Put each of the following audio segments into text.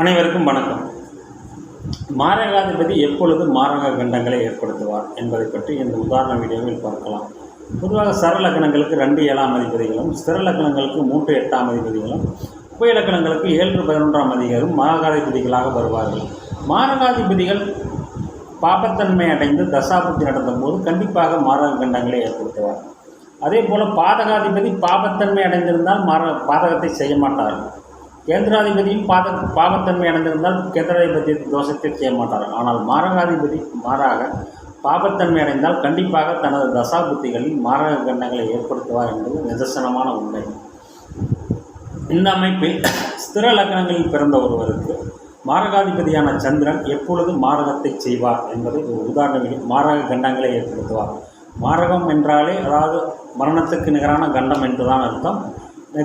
அனைவருக்கும் வணக்கம். மாரகாதிபதி எப்பொழுது மாரக கண்டங்களை ஏற்படுத்துவார் என்பதை பற்றி இந்த உதாரண வீடியோவில் பார்க்கலாம். பொதுவாக சரலக்கணங்களுக்கு ரெண்டு ஏழாம் அதிபதிகளும் ஸ்திரலக்கணங்களுக்கு மூன்று எட்டாம் அதிபதிகளும் உபயலக்கணங்களுக்கு ஏழு பதினொன்றாம் அதிகாரம் மாரகாதிபதிகளாக வருவார்கள். மாரகாதிபதிகள் பாபத்தன்மை அடைந்து தசாபுத்தி நடந்தபோது கண்டிப்பாக மாரக கண்டங்களை ஏற்படுத்துவார். அதே போல் பாதகாதிபதி பாபத்தன்மை அடைந்திருந்தால் மார பாதகத்தை செய்ய மாட்டார்கள். கேந்திராதிபதியும் பாத பாபத்தன்மை அடைந்திருந்தால் கேந்திராதிபதி தோஷத்தை செய்ய மாட்டார். ஆனால் மாரகாதிபதி மாறாக பாபத்தன்மை அடைந்தால் கண்டிப்பாக தனது தசாபுத்திகளில் மாரக கண்டங்களை ஏற்படுத்துவார் என்பது நிதர்சனமான உண்மை. இந்த அமைப்பில் ஸ்திர லக்னங்களில் பிறந்த ஒருவருக்கு மாரகாதிபதியான சந்திரன் எப்பொழுது மாரகத்தை செய்வார் என்பதை ஒரு உதாரணம். மாரக கண்டங்களை ஏற்படுத்துவார். மாரகம் என்றாலே அதாவது மரணத்துக்கு நிகரான கண்டம் என்றுதான் அர்த்தம்.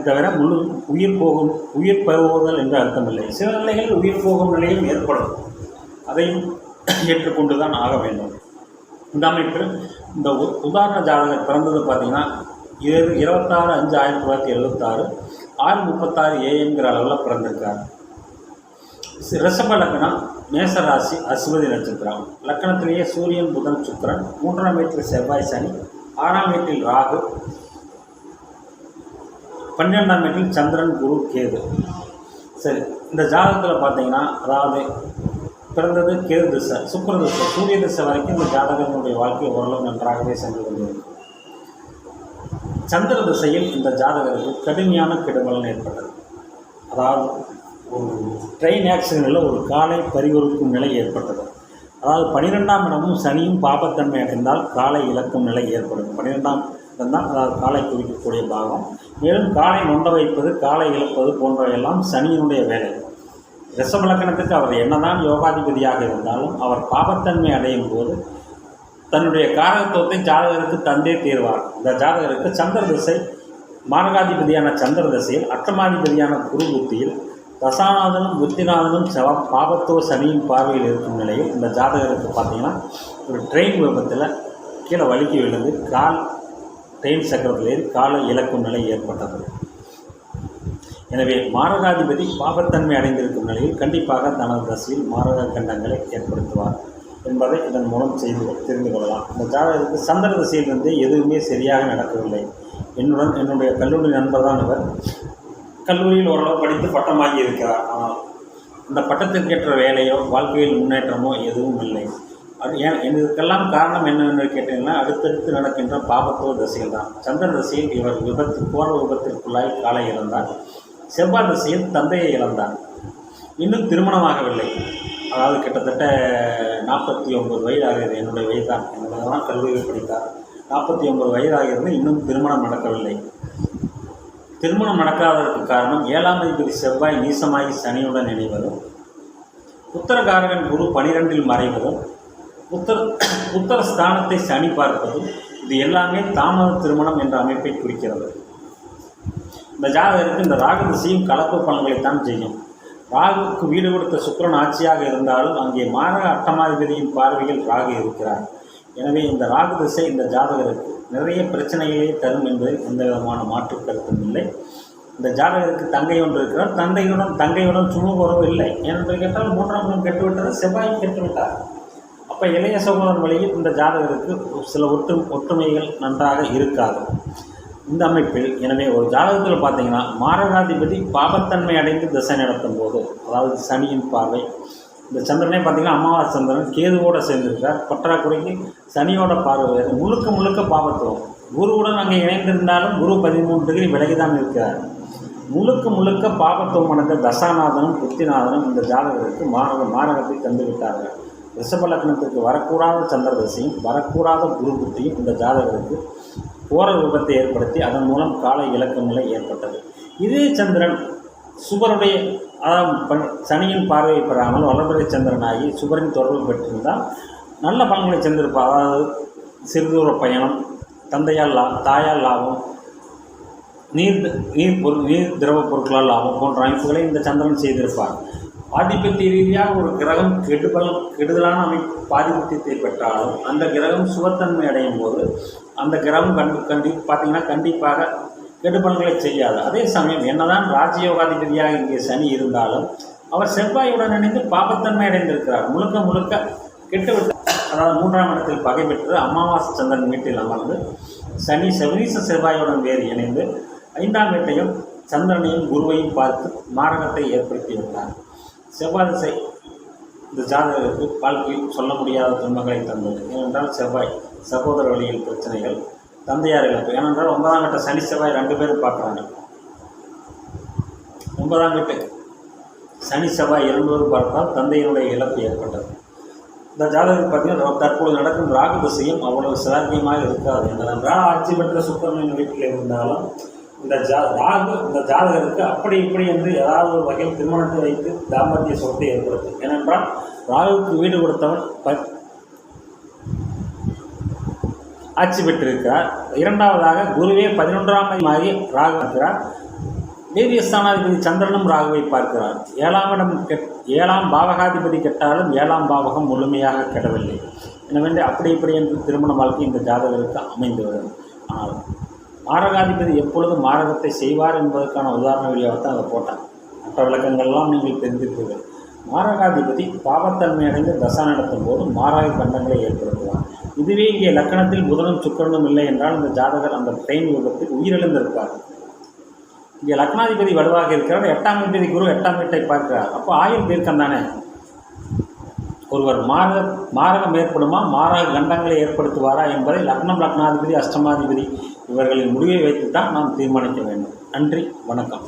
தவிர முழு உயிர் போகும் உயிர் போகுதல் என்று அர்த்தமில்லை. சில நிலைகள் உயிர் போகும் நிலையும் ஏற்படும். அதையும் ஏற்றுக்கொண்டு தான் ஆக வேண்டும். இந்த அமைப்பில் இந்த உதாரண ஜாதகர் பிறந்தது பார்த்தீங்கன்னா இரு இருபத்தாறு அஞ்சு ஆயிரத்தி தொள்ளாயிரத்தி எழுபத்தாறு ஆறு முப்பத்தாறு ஏஎம்ங்கிற அளவில் பிறந்திருக்கார். ரிஷப லக்னம் மேசராசி அஸ்வதி நட்சத்திரம். லக்னத்திலேயே சூரியன் புதன் சுக்கரன் மூன்றாம் வீட்டில் செவ்வாய் சனி ஆறாம் வீட்டில் ராகு பன்னிரெண்டாம் வீட்டில் சந்திரன் குரு கேது. சரி இந்த ஜாதகத்தில் பார்த்தீங்கன்னா அதாவது பிறந்தது கேது திசை சுக்கர திசை சூரிய திசை வரைக்கும் இந்த ஜாதகத்தினுடைய வாழ்க்கை ஓரளவு நன்றாகவே சென்று கொண்டிருக்கும் சந்திர திசையில் இந்த ஜாதகருக்கு கடுமையான கெடுமலன் ஏற்பட்டது. அதாவது ஒரு ட்ரெயின் ஆக்சிடென்ட்டில் ஒரு காலை பறிகொடுக்கும் நிலை ஏற்பட்டது. அதாவது பன்னிரெண்டாம் இடமும் சனியும் பாபத்தன்மை அடைந்தால் காலை இழக்கும் நிலை ஏற்படும். பன்னிரெண்டாம் இதுதான் தான் அதாவது காலை குறிக்கக்கூடிய பாகம். மேலும் காலை நொண்ட வைப்பது காலை இழப்பது போன்றவையெல்லாம் சனியினுடைய வேலை. ரிஷப அவர் என்னதான் யோகாதிபதியாக இருந்தாலும் அவர் பாபத்தன்மை அடையும் போது தன்னுடைய காரகத்துவத்தை ஜாதகருக்கு தந்தே தீர்வார். இந்த ஜாதகருக்கு சந்திர திசை மார்காதிபதியான சந்திர திசையில் அட்டமாதிபதியான குரு புத்தியில் தசாநாதனும் புத்திநாதனும் செவ பாபத்துவ சனியின் பார்வையில் இருக்கும் நிலையில் இந்த ஜாதகருக்கு பார்த்தீங்கன்னா ஒரு ட்ரெயின் விபத்தில் கீழே வழுக்கி விழுந்து கால் ட்ரெயின் சக்கரத்தில் கால காலை இழக்கும் நிலை ஏற்பட்டது. எனவே மாரகாதிபதி பாபத்தன்மை அடைந்திருக்கும் நிலையில் கண்டிப்பாக தனது தசையில் மாரக கண்டங்களை ஏற்படுத்துவார் என்பதை இதன் மூலம் செய்து தெரிந்து கொள்ளலாம். இந்த ஜாதகத்துக்கு சந்திர திசையிலிருந்து எதுவுமே சரியாக நடக்கவில்லை. என்னுடன் என்னுடைய கல்லூரி நண்பர் தான் இவர். கல்லூரியில் ஓரளவு படித்து பட்டமாகி இருக்கிறார். ஆனால் இந்த பட்டத்திற்கேற்ற வேலையோ வாழ்க்கையில் முன்னேற்றமோ எதுவும் இல்லை. அது ஏன் இதுக்கெல்லாம் காரணம் என்னென்னு கேட்டீங்கன்னா அடுத்தடுத்து நடக்கின்ற பாபத்துவ தசையில் தான். சந்திர தசையில் இவர் விபத்து போர் விபத்திற்குள்ளாய் காலை இழந்தார். செவ்வாய் தசையில் தந்தையை இழந்தார். இன்னும் திருமணமாகவில்லை. அதாவது கிட்டத்தட்ட நாற்பத்தி ஒன்பது வயதாகிறது. என்னுடைய வயது தான் என்னுடைய தான் கல்லூரியில் படித்தார். நாற்பத்தி ஒன்பது வயதாகிறது. இன்னும் திருமணம் நடக்கவில்லை. திருமணம் நடக்காததற்கு காரணம் ஏழாம் அதிபதி செவ்வாய் நீசமாகி சனியுடன் இணைவதும் உத்தரகாரகன் குரு பனிரெண்டில் மறைவதும் உத்தர உத்தர ஸ்தானத்தை சனி பார்ப்பதும் இது எல்லாமே தாமத திருமணம் என்ற அமைப்பை குறிக்கிறது. இந்த ஜாதகருக்கு இந்த ராகு திசையும் கலப்பு பலன்களைத்தான் செய்யும். ராகுக்கு வீடு கொடுத்த சுக்கிரன் ஆட்சியாக இருந்தாலும் அங்கே மாரக அட்டமாதிபதியின் பார்வையில் ராகு இருக்கிறார். எனவே இந்த ராகு திசை இந்த ஜாதகருக்கு நிறைய பிரச்சனைகளை தரும் என்பதில் எந்த விதமான மாற்று கருத்தும் இல்லை. இந்த ஜாதகருக்கு தங்கை ஒன்று இருக்கிறார். தந்தையுடன் தங்கையுடன் சுமூக உறவு இல்லை. என்று கேட்டால் மூன்றாம் இடம் கெட்டுவிட்டது செவ்வாயும் கெட்டுவிட்டார். அப்போ இளைய சகோதரன் வழியில் இந்த ஜாதகருக்கு சில ஒற்று ஒற்றுமைகள் நன்றாக இருக்காது. இந்த அமைப்பில் எனவே ஒரு ஜாதகத்தில் பார்த்தீங்கன்னா மாரகாதிபதி பாபத்தன்மை அடைந்து திசை நடத்தும் போது அதாவது சனியின் பார்வை இந்த சந்திரனே பார்த்தீங்கன்னா அமாவாசை சந்திரன் கேதுவோடு சேர்ந்திருக்கார். பற்றாக்குறைக்கு சனியோட பார்வை முழுக்க முழுக்க பாபத்துவம். குருவுடன் அங்கே இணைந்திருந்தாலும் குரு பதிமூணு டிகிரி விலகிதான் இருக்கிறார் முழுக்க முழுக்க பாபத்துவம் அடைந்த தசாநாதனும் புத்திநாதனும் இந்த ஜாதகருக்கு மாரக மாரகத்தை தந்துவிட்டார்கள். ரிஷபலக்னத்துக்கு வரக்கூடாத சந்திரதசையும் வரக்கூடாத குரு புத்தியும் இந்த ஜாதகருக்கு போர விபத்தை ஏற்படுத்தி அதன் மூலம் கால இலக்கங்களை நிலை ஏற்பட்டது. இதே சந்திரன் சுபருடைய அதாவது சனியின் பார்வையை பெறாமல் வளர்பிறை சந்திரனாகி சுபரின் தொடர்பு பெற்றிருந்தால் நல்ல பலன்களை சென்றிருப்பார் அதாவது சிறுதூர பயணம் தந்தையால் லா தாயால் லாபம் நீர் நீர் பொருள் நீர் திரவ பொருட்களால் லாபம் போன்ற அமைப்புகளை இந்த சந்திரன் செய்திருப்பார். ஆதிபத்திய ரீதியாக ஒரு கிரகம் கெடுபல் கெடுதலான அமைப்பு பாதிபத்தியத்தை பெற்றாலும் அந்த கிரகம் சுவத்தன்மை அடையும் போது அந்த கிரகம் கண்டு கண்டி பார்த்தீங்கன்னா கண்டிப்பாக கெடுபல்களை செய்யாது. அதே சமயம் என்னதான் ராஜயோகாதிபதியாக இங்கே சனி இருந்தாலும் அவர் செவ்வாயுடன் இணைந்து பாபத்தன்மை அடைந்திருக்கிறார். முழுக்க முழுக்க கெட்டுவிட்டார் அதாவது மூன்றாம் இடத்தில் பகை பெற்று அமாவாசை சந்திரன் வீட்டில் அமர்ந்து சனி செவனீச செவ்வாயுடன் வேறு இணைந்து ஐந்தாம் வீட்டையும் சந்திரனையும் குருவையும் பார்த்து மாரகத்தை ஏற்படுத்தி விட்டார். செவ்வாய் திசை இந்த ஜாதகருக்கு வாழ்க்கையில் சொல்ல முடியாத துன்பங்களை தந்தது. ஏனென்றால் செவ்வாய் சகோதர வழியில் பிரச்சனைகள் தந்தையார் இழப்பு ஏனென்றால் ஒன்பதாம் கட்ட சனி செவ்வாய் ரெண்டு பேரும் பார்க்குறாங்க. ஒன்பதாம் வீட்டு சனி செவ்வாய் இருநூறு பார்த்தால் தந்தையினுடைய இழப்பு ஏற்பட்டது. இந்த ஜாதகம் பார்த்தீங்கன்னா தற்போது நடக்கும் ராகு திசையும் அவ்வளவு சிலாக்கியமாக இருக்காது. என்னவென்றால் ஆட்சி பெற்ற சுக்கரனின் வீட்டில் இருந்தாலும் இந்த ஜா ராகு இந்த ஜாதகருக்கு அப்படி இப்படி என்று ஏதாவது ஒரு வகையில் திருமணத்தை வைத்து தாம்பத்திய சொத்தை ஏற்படுத்தும். ஏனென்றால் ராகுவுக்கு வீடு கொடுத்தவன் ப ஆட்சி பெற்றிருக்கிறார். இரண்டாவதாக குருவே பதினொன்றாம் ஆகி ராகு பார்க்கிறார். தேவியஸ்தானாதிபதி சந்திரனும் ராகுவை பார்க்கிறார். ஏழாம் இடம் கெட் ஏழாம் பாவகாதிபதி கெட்டாலும் ஏழாம் பாவகம் முழுமையாக கெடவில்லை. எனவே அப்படி இப்படி என்று திருமண வாழ்க்கை இந்த ஜாதகருக்கு அமைந்துவிடும் ஆனால் மாரகாதிபதி எப்பொழுது மாரகத்தை செய்வார் என்பதற்கான உதாரண வீடியோவை தான் அதை போட்டேன் மற்ற விளக்கங்கள்லாம் நீங்கள் தெரிந்திருப்பீர்கள் மாரகாதிபதி பாவத்தன்மை அடைந்து தசா நடத்தும் போது மாரக கண்டங்களை ஏற்படுத்துவார். இதுவே இங்கே லக்கணத்தில் புதனும் சுக்கரனும் இல்லை என்றால் இந்த ஜாதகர் அந்த ட்ரெயின் யுகத்தில் உயிரிழந்திருப்பார். இங்கே லக்னாதிபதி வலுவாக இருக்கிறார். எட்டாம் அதிபதி குரு எட்டாம் வீட்டை பார்க்கிறார். அப்போ ஆயுள் தீர்க்கம் தானே ஒருவர் மாரக மாரகம் ஏற்படுமா? மாரக கண்டங்களை ஏற்படுத்துவாரா என்பதை லக்னம் லக்னாதிபதி அஷ்டமாதிபதி இவர்களின் முடிவை வைத்துத்தான் நாம் தீர்மானிக்க வேண்டும். நன்றி வணக்கம்.